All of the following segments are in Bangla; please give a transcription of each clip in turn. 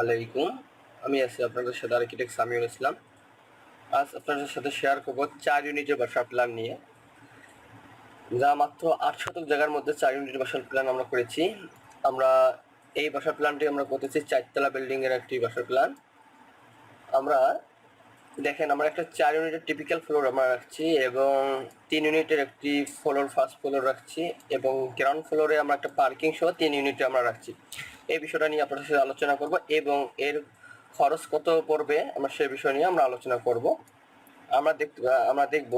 আলাইকুম। আমি আছি আপনাদের সাথে আর্কিটেক্ট সামিউল ইসলাম। আজ আপনাদের সাথে শেয়ার করব চার ইউনিটের বাসার প্ল্যান নিয়ে। যা মাত্র আট শতক জায়গার মধ্যে চার ইউনিটের বাসার প্ল্যান আমরা করেছি। আমরা এই বাসার প্ল্যানটি আমরা করতেছি চারতলা বিল্ডিং এর একটি বাসার প্ল্যান আমরা দেখেন, আমরা একটা চার ইউনিটের টিপিক্যাল ফ্লোর আমরা রাখছি এবং তিন ইউনিটের একটি ফ্লোর ফার্স্ট ফ্লোর রাখছি এবং গ্রাউন্ড ফ্লোরে আমরা একটা পার্কিং সহ তিন ইউনিটে আমরা রাখছি। এই বিষয়টা নিয়ে আপনাদের সাথে আলোচনা করব এবং এর খরচ কত পড়বে আমরা সেই বিষয় নিয়ে আমরা আলোচনা করব। আমরা দেখ আমরা দেখব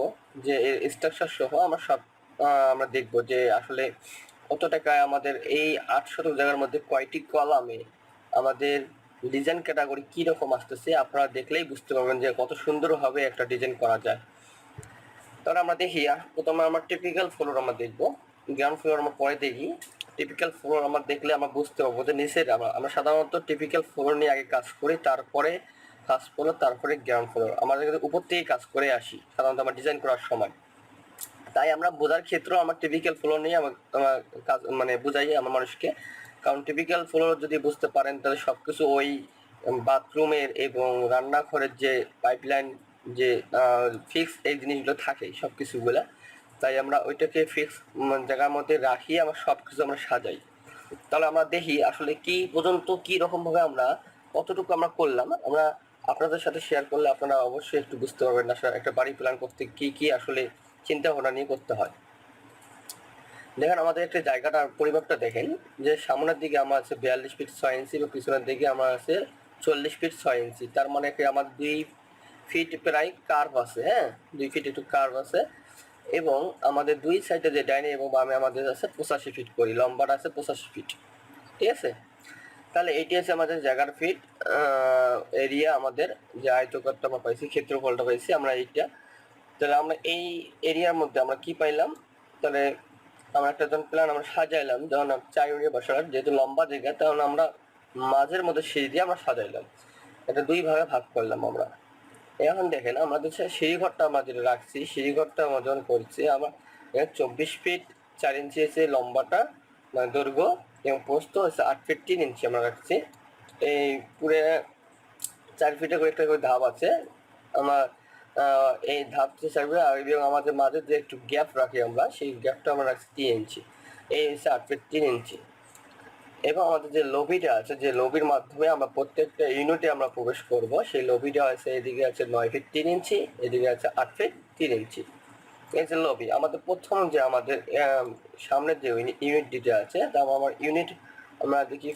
যে এর স্ট্রাকচার সহ আমরা সব আমরা দেখব যে আসলে কত টাকায় আমাদের এই আট শতক জায়গার মধ্যে কয়টি কলামে আমাদের ডিজাইন ক্যাটাগরি কি রকম আসতেছে আপনারা দেখলেই বুঝতে পারবেন যে কত সুন্দরভাবে একটা ডিজাইন করা যায়। তাহলে আমরা দেখি প্রথমে আমরা টিপিক্যাল ফ্লোর আমরা দেখব। গ্রাউন্ড ফ্লোর আমরা পরে দেখি। টিপিক্যাল ফ্লোর আমরা দেখলে আমরা বুঝতে পারব যে নিচের আমরা আমরা সাধারণত টিপিক্যাল ফ্লোর নিয়ে আগে কাজ করি, তারপরে ফার্স্ট ফ্লোর তারপরে গ্রাউন্ড ফ্লোর আমাদের কিন্তু উপর থেকে কাজ করে আসি, সাধারণত আমরা ডিজাইন করার সময়। তাই আমরা বোঝার ক্ষেত্রেও আমার টিপিক্যাল ফ্লোর নিয়ে আমার আমার কাজ মানে বুঝাই আমার মানুষকে। কারণ টিপিক্যাল ফ্লোর যদি বুঝতে পারেন, তাহলে সব কিছু ওই বাথরুমের এবং রান্নাঘরের যে পাইপলাইন যে ফিক্স এই জিনিসগুলো থাকে সব কিছুগুলা তাই আমরা ওইটাকে ফিক্স জায়গার মধ্যে রাখি, আমরা সব কিছু আমরা সাজাই। তাহলে আমরা দেখি আসলে কি পর্যন্ত, কি রকম ভাবে আমরা, কতটুকু আমরা করলাম। আমরা আপনাদের সাথে শেয়ার করলে আপনারা অবশ্যই একটু বুঝতে পারবেন আসলে একটা বাড়ি প্ল্যান করতে কি কি আসলে চিন্তা ভাবনা নিয়ে করতে হয়। দেখেন, আমাদের একটা জায়গাটার পরিমাপটা দেখেন, যে সামনের দিকে আমার আছে বিয়াল্লিশ ফিট ছয় ইঞ্চি এবং পিছনের দিকে আমার আছে চল্লিশ ফিট ছয় ইঞ্চি তার মানে আমার দুই ফিট প্রায় কার্ভ আছে হ্যাঁ? দুই ফিট একটু কার্ভ আছে। এবং আমাদের দুই সাইডে যে ডাইনে এবং বামে আমাদের আছে পঁচাশি ফিট করি লম্বাটা আছে পঁচাশি ফিট ঠিক আছে? তাহলে এটি আছে আমাদের জায়গার ফিট এরিয়া আমাদের যে আয়তকারটা আমরা পাইছি, ক্ষেত্রফলটা পাইছি আমরা এইটা। তাহলে আমরা এই এরিয়ার মধ্যে আমরা কি পাইলাম? তাহলে আমরা একটা যখন প্ল্যান আমরা সাজাইলাম যখন চার ইউনিট বসার যেহেতু লম্বা জায়গা তখন আমরা মাঝের মধ্যে সিঁড়ি দিয়ে আমরা সাজাইলাম। এটা দুই ভাগে ভাগ করলাম আমরা। এখন দেখেন, আমাদের সিঁড়িঘরটা যেটা রাখছি সিঁড়িঘরটা যখন করছি। আমরা চব্বিশ ফিট চার ইঞ্চি আছে লম্বাটা মানে দৈর্ঘ্য, এবং পোস্ত হচ্ছে আট ফিট তিন ইঞ্চি আমরা রাখছি। এই পুরে চার ফিটে করে একটা করে ধাপ আছে। আমার এই ধাপ আর এবং আমাদের মাঝে যে একটু গ্যাপ রাখি আমরা, সেই গ্যাপটা আমরা রাখছি তিন ইঞ্চি। এই হচ্ছে আট ফিট তিন ইঞ্চি। এবং আমাদের যে লবিটা আছে, যে লবির মাধ্যমে আমরা প্রত্যেকটা ইউনিটে আমরা প্রবেশ করব। সেই লবিটা আছে, এদিকে আছে নয় ফিট তিন ইঞ্চি, এদিকে আছে আট ফিট তিন ইঞ্চি। এই যে লবি আমাদের প্রথম যে আমাদের সামনের যে ইউনিট দিতে আছে, তারপর আমার ইউনিট আমরা দেখি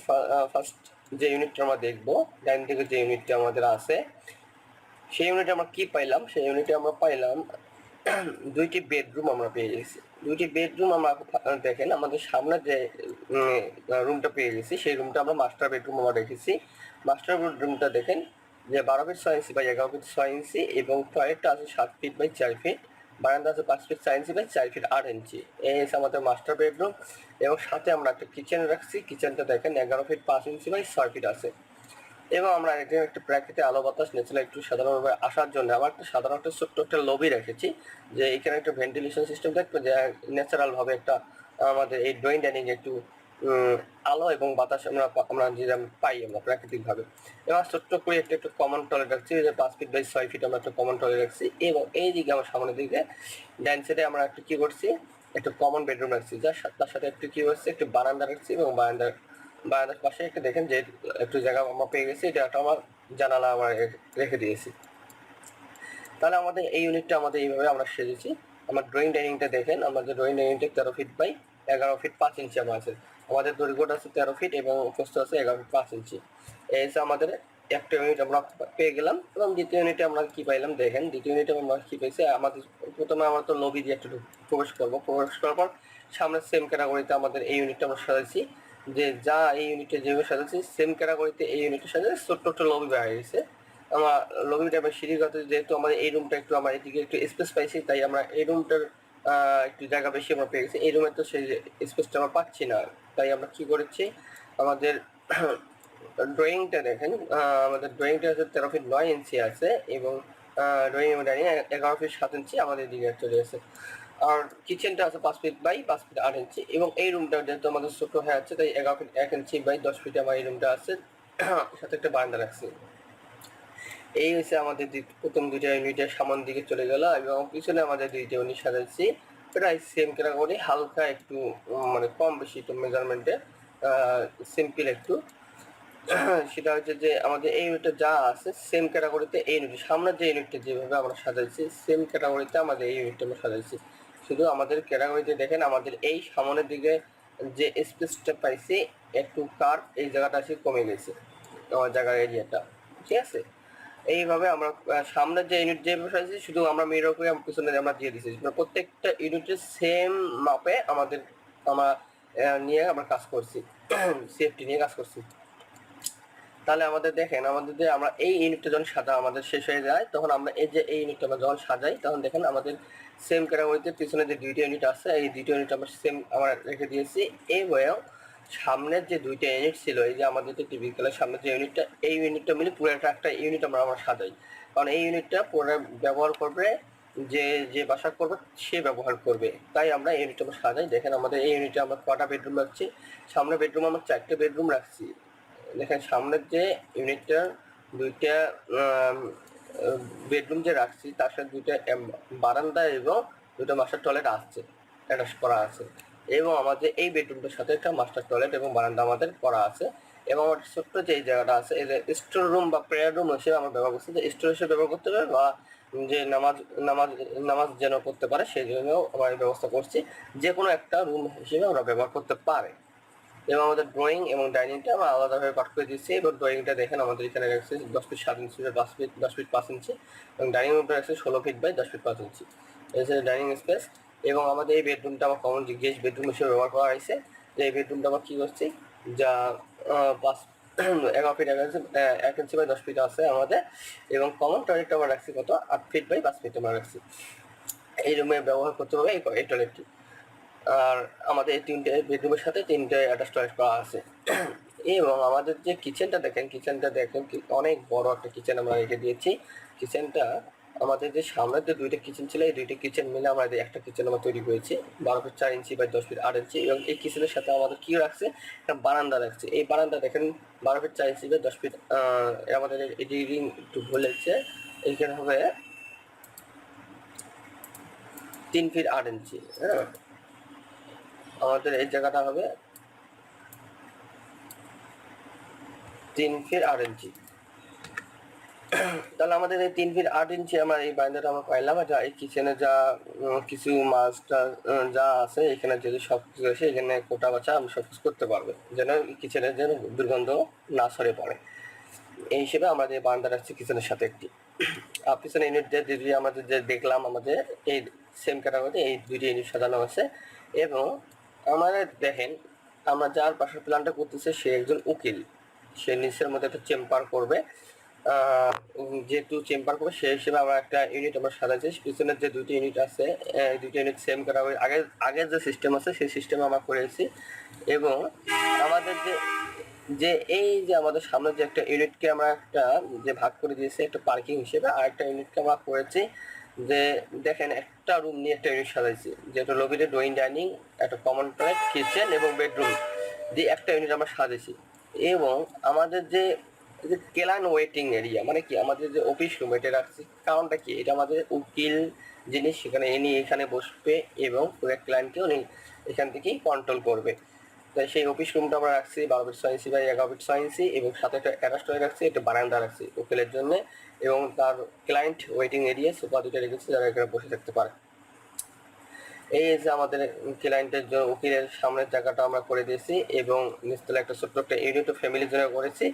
ফার্স্ট যে ইউনিটটা আমরা দেখব ডাইন থেকে যে ইউনিটটা আমাদের আছে, সেই ইউনিটে আমরা কি পাইলাম? সেই ইউনিটে আমরা পাইলাম দুইটি বেডরুম আমরা পেয়ে গেছি। দুইটি বেডরুম আমরা দেখেন, আমাদের সামনে যে রুমটা পেয়ে গেছি, সেই রুমটা আমরা মাস্টার বেডরুম আমরা রেখেছি। মাস্টার বেডরুমটা দেখেন, যে বারো ফিট ছয় ইঞ্চি বাই এগারো ফিট ছয় ইঞ্চি এবং টয়লেটটা আছে সাত ফিট বাই চার ফিট বারান্দা আছে পাঁচ ফিট চার ইঞ্চি বাই চার ফিট আট ইঞ্চি এই হচ্ছে আমাদের মাস্টার বেডরুম এবং সাথে আমরা একটা কিচেন রাখছি। কিচেনটা দেখেন, এগারো ফিট পাঁচ ইঞ্চি বাই ছয় ফিট আছে। এবং আমরা এখানে একটা প্রাকৃতিক আলো বাতাস ন্যাচারাল একটু সাধারণভাবে আসার জন্য। আমার একটা সাধারণ একটা ছোট্ট একটা লবি রেখেছি, যে এখানে একটা ভেন্টিলেশন সিস্টেম থাকবে, যে ন্যাচারাল ভাবে একটা আমাদের এই ড্রয়িং ডাইনিং একটু আলো এবং বাতাস আমরা আমরা যেরকম পাই আমরা প্রাকৃতিক ভাবে এবং ছোট্ট করে একটা, একটু কমন টয়লেট রাখছি, যে পাঁচ ফিট বাই ছয় ফিট আমরা একটা কমন টয়লেট রাখছি এবং এই দিকে আমার সামনের দিকে ডাইন সাইডে আমরা একটু কি করছি, একটা কমন বেডরুম রাখছি। যার তার সাথে একটু কি হচ্ছে একটু বারান্দা রাখছি এবং বারান্দার বারান্দার পাশে একটা দেখেন যে একটু জায়গা আমরা পেয়ে গেছি, এটা একটা আমার জানালা আমার রেখে দিয়েছি। তাহলে আমাদের এই ইউনিটটা আমাদের এইভাবে আমরা সেজেছি আমার ড্রয়িং ডাইনিংটা দেখেন আমাদের ড্রয়িং ডাইনিংটা তেরো ফিট বাই এগারো ফিট পাঁচ ইঞ্চি আমার আছে আমাদের দৈর্ঘ্যটা আছে তেরো ফিট এবং প্রস্থ আছে এগারো ফিট পাঁচ ইঞ্চি এই হচ্ছে আমাদের একটা ইউনিট আমরা পেয়ে গেলাম, এবং দ্বিতীয় ইউনিটে আমরা কি পাইলাম দেখেন, দ্বিতীয় ইউনিটে আমরা কি পেয়েছি? আমাদের প্রথমে আমরা তো লবি দিয়ে একটু প্রবেশ করব। প্রবেশ করার পর সামনে সেম ক্যাটাগরিতে আমাদের এই ইউনিটটা আমরা সাজাইছি যে যা এই ইউনিটে যেভাবে সাজাচ্ছি সেম ক্যাটাগরিতে এই ইউনিটের সাজাচ্ছি ছোট্ট ছোট্ট লবি বেড়ে গেছে আমার লবিটা বা সিঁড়িঘাটে যেহেতু আমাদের এই রুমটা একটু আমার এদিকে একটু স্পেস পাইছি, তাই আমরা এই রুমটার একটু জায়গা বেশি আমরা পেয়ে গেছি। এই রুমে তো সেই স্পেসটা আমরা পাচ্ছি না। তাই আমরা কি করেছি? আমাদের ড্রয়িংটা দেখেন আমাদের ড্রয়িংটা হচ্ছে তেরো ফিট নয় ইঞ্চি আছে এবং ড্রয়িং ডাইনিং এগারো ফিট সাত ইঞ্চি আমাদের দিকে চলে আসে আর কিচেনটা আছে পাঁচ ফিট বাই পাঁচ ফিট আট ইঞ্চি এবং এই রুমটা যেহেতু আমাদের ছোট হয়ে আছে, তাই এগারো ফিট এক ইঞ্চি বাই দশ ফিট আমার এই রুমটা আছে। সাথে একটা বারান্দা রাখছি। এই হচ্ছে আমাদের প্রথম দুইটা ইউনিটের সামন দিকে চলে গেল এবং পিছনে আমাদের দুইটা ইউনিট সাজাচ্ছি। প্রায় সেম কেনা ক্যাটাগরি হালকা একটু মানে কম বেশি একটু মেজারমেন্টে সিম্পল একটু। সেটা হচ্ছে যে আমাদের এই ইউনিটটা যা আছে সেম ক্যাটাগরিতে এই ইউনিট সামনের যে ইউনিটটা যেভাবে আমরা সাজাইছি সেম ক্যাটাগরিতে আমাদের এই ইউনিটটা আমরা সাজাইছি। শুধু আমাদের ক্যাটাগরিতে দেখেন, আমাদের এই সামনের দিকে যে স্পেসটা পাইছি, একটু কার এই জায়গাটা আছে কমে গেছে, আমার জায়গার এরিয়াটা ঠিক আছে? এইভাবে আমরা সামনের যে ইউনিট যে বসাইছি শুধু আমরা মিরর করে পিছনে আমরা দিয়ে মানে প্রত্যেকটা ইউনিটের সেম মাপে আমাদের, আমরা নিয়ে আমরা কাজ করছি সেফটি নিয়ে কাজ করছি। তাহলে আমাদের দেখেন, আমাদের যে আমরা এই ইউনিটটা যখন সাজা আমাদের শেষ হয়ে যায়, তখন আমরা এই যে এই ইউনিটটা আমরা যখন সাজাই, তখন দেখেন আমাদের সেম ক্যাটাগরিতে পিছনে যে দুইটা ইউনিট আছে, এই দুইটা ইউনিট আমরা সেম আমরা রেখে দিয়েছি। এবং সামনের যে দুইটা ইউনিট ছিল, এই যে আমাদের যে টিভি খেলার সামনের যে ইউনিটটা এই ইউনিটটা মিলে পুরো একটা একটা ইউনিট আমরা আমরা সাজাই। কারণ এই ইউনিটটা পুরো ব্যবহার করবে, যে যে বাসা করবে, সে ব্যবহার করবে। তাই আমরা এই ইউনিটটা আমরা সাজাই। দেখেন আমাদের এই ইউনিটে আমরা কটা বেডরুম রাখছি? সামনে বেডরুম আমরা চারটে বেডরুম রাখছি। দেখেন, সামনের যে ইউনিটটা, দুইটা বেডরুম যে রাখছি, তার সাথে দুইটা বারান্দা এবং দুটো মাস্টার টয়লেট আসছে অ্যাটাচ করা আছে। এবং আমাদের এই বেডরুমটার সাথে একটা মাস্টার টয়লেট এবং বারান্দা আমাদের করা আছে। এবং আমার ছোট্ট যে জায়গাটা আছে, এই যে স্টোর রুম বা প্রেয়ার রুম হিসেবে আমরা ব্যবহার করছি, যে স্টোর হিসেবে ব্যবহার করতে পারে বা যে নামাজ নামাজ নামাজ যেন করতে পারে, সেই জন্য আমরা ব্যবস্থা করছি। যে কোনো একটা রুম হিসেবে আমরা ব্যবহার করতে পারে। এবং আমাদের ড্রয়িং এবং ডাইনিংটা আমরা আলাদাভাবে পাঠ করে দিচ্ছি এবং ড্রয়িংটা দেখেন, আমাদের এখানে রাখছে দশ ফিট সাত ইঞ্চি বা দশ ফিট দশ ফিট পাঁচ ইঞ্চি এবং ডাইনিং রুমটা রাখছে ষোলো ফিট বাই দশ ফিট পাঁচ ইঞ্চি হচ্ছে ডাইনিং স্পেস এবং আমাদের এই বেডরুমটা আমার কমন গেস্ট বেডরুম হিসেবে ব্যবহার করা হয়েছে। যে এই বেডরুমটা আমরা কী করছি? যা পাঁচ এগারো ফিট এক এক ইঞ্চি বাই দশ ফিট আছে আমাদের এবং কমন টয়লেটটা আমরা রাখছি কত? আট ফিট বাই পাঁচ ফিট আমরা রাখছি। এই রুমে ব্যবহার করতে হবে এই টয়লেটটি আর আমাদের এই তিনটে বেডরুমের সাথে তিনটে অ্যাটাচ টয়লেট করা আছে। এবং আমাদের যে কিচেনটা দেখেন কিচেনটা দেখেন অনেক বড় একটা কিচেন আমরা রেখে দিয়েছি। কিচেনটা আমাদের যে সামনের যে দুইটা কিচেন ছিল, এই দুইটা কিচেন মিলে এই একটা কিচেন আমরা তৈরি করেছি। বারো ফিট চার ইঞ্চি বা দশ ফিট আট ইঞ্চি। এবং এই কিচেনের সাথে আমাদের কি রাখছে? একটা বারান্দা রাখছে। এই বারান্দা দেখেন, বারো ফিট চার ইঞ্চি বা দশ ফিট আমাদের এডিটিং একটু ভুল হচ্ছে এইখানে হবে তিন ফিট আট ইঞ্চি হ্যাঁ। আমাদের এই জায়গাটা হবে তিন ফিট আট ইঞ্চি। তাহলে আমাদের এই তিন ফিট আট ইঞ্চি আমার এই বারান্দাটা আমরা পাইলাম যা এই কিচেনে যা কিছু মাছটা যা আছে, এখানে যদি সব কিছু আছে এখানে কোটা বাছা আমি সব কিছু করতে পারবে, যেন কিচেনের যেন দুর্গন্ধ না সরে পড়ে। এই হিসেবে আমাদের বারান্দা রাখছি কিচেনের সাথে একটি। আর পিছনে ইউনিট যে আমাদের যে দেখলাম, আমাদের এই সেম ক্যাটাগরিতে এই দুইটি ইউনিট সাজানো আছে এবং আমাদের দেখেন, আমরা যার পাশের প্ল্যানটা করতেছে, সে একজন উকিল। সে নিচের মধ্যে একটা চেম্বার করবে। যেহেতু চেম্বার করবে সেই হিসেবে আমরা একটা ইউনিট আমরা সাজাইছি পিছনের যে দুটি ইউনিট আছে দুটি ইউনিট সেম ক্যাটাগরি আগে আগের যে সিস্টেম আছে, সেই সিস্টেম আমরা করেছি এবং আমাদের যে যে এই যে আমাদের সামনে যে একটা ইউনিটকে আমরা একটা, যে ভাগ করে দিয়েছি, একটা পার্কিং হিসেবে আর একটা ইউনিটকে আমরা করেছি যে দেখেন একটা রুম নিয়ে একটা ইউনিট সাজাইছি যেটা লবিতে ড্রয়িং ডাইনিং একটা কমন টয়লেট কিচেন এবং বেডরুম দিয়ে একটা ইউনিট আমরা সাজেছি এবং আমাদের যে যে কেলান ওয়েটিং এরিয়া মানে কি? আমাদের যে অফিস রুম এটা রাখছি। কারণটা কি? এটা আমাদের উকিল যিনি সেখানে এনে এখানে বসবে এবং পুরো ক্লায়েন্টকে উনি এখান থেকেই কন্ট্রোল করবে। তাই সেই অফিস রুমটা আমরা রাখছি, বারো ফিট ছয় ইঞ্চি বাই এগারো ফিট ছয় ইঞ্চি এবং সাথে একটা অ্যাটাচ টয় রাখছি, একটা বারান্দা রাখছি উকিলের জন্য। এবং তার ক্লায়েন্ট ওয়েটিং এরিয়া সোফা দুটো রেখেছি, যারা এখানে বসে থাকতে পারে। এই যে আমাদের ক্লায়েন্টের জন্য উকিলের সামনের জায়গাটা আমরা করে দিয়েছি এবং নিচতলা একটা ছোট্ট একটা ইউনিট ফ্যামিলির জন্য করেছি।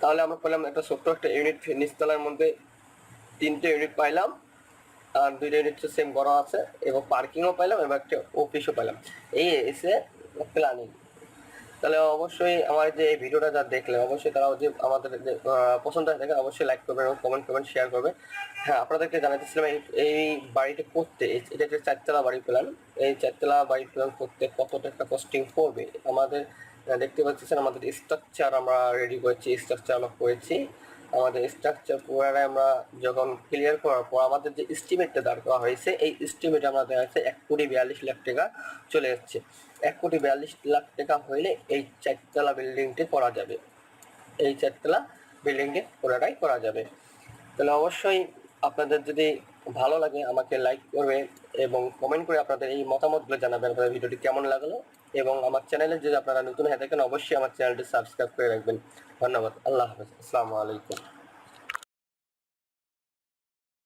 তাহলে আমরা পেলাম একটা ছোট্ট একটা ইউনিট নিচতলার মধ্যে তিনটে ইউনিট পাইলাম। আর দুইটা ইউনিট সেম বড় আছে এবং পার্কিংও পাইলাম এবং একটা অফিসও পাইলাম। এই এসে প্ল্যানিং তাহলে অবশ্যই আমার যে এই ভিডিওটা যা দেখলে অবশ্যই তারা যে আমাদের যে পছন্দ হয়ে থাকে অবশ্যই লাইক করবে এবং কমেন্ট করবেন শেয়ার করবে হ্যাঁ আপনাদেরকে জানাতেছিলাম এই বাড়িটা করতে এটা একটা চারতলা বাড়ি প্ল্যান এই চারতলা বাড়ি প্ল্যান করতে কতটা একটা কস্টিং পড়বে? আমাদের দেখতে পাচ্ছেন আমাদের স্ট্রাকচার আমরা রেডি করেছি স্ট্রাকচার আমরা করেছি। আমাদের স্ট্রাকচার পুরাটা আমরা যখন ক্লিয়ার করার পর আমাদের যে এস্টিমেটটা দাঁড় করা হয়েছে, এই এস্টিমেট আমরা দেখা যাচ্ছে এক কোটি বিয়াল্লিশ লাখ টাকা চলে যাচ্ছে। এক কোটি বিয়াল্লিশ লাখ টাকা হইলে এই চারতলা বিল্ডিংটি করা যাবে। এই চারতলা বিল্ডিংটি পুরোটাই করা যাবে। তাহলে অবশ্যই আপনাদের যদি ভালো লাগে আমাকে লাইক করবে এবং কমেন্ট করে আপনাদের এই মতামতগুলো জানাবেন আপনাদের ভিডিওটি কেমন লাগল। এবং আমার চ্যানেলে যদি আপনারা নতুন হয়ে থাকেন, অবশ্যই আমার চ্যানেলটি সাবস্ক্রাইব করে রাখবেন। ধন্যবাদ। আল্লাহ হাফেজ। আসসালামু আলাইকুম।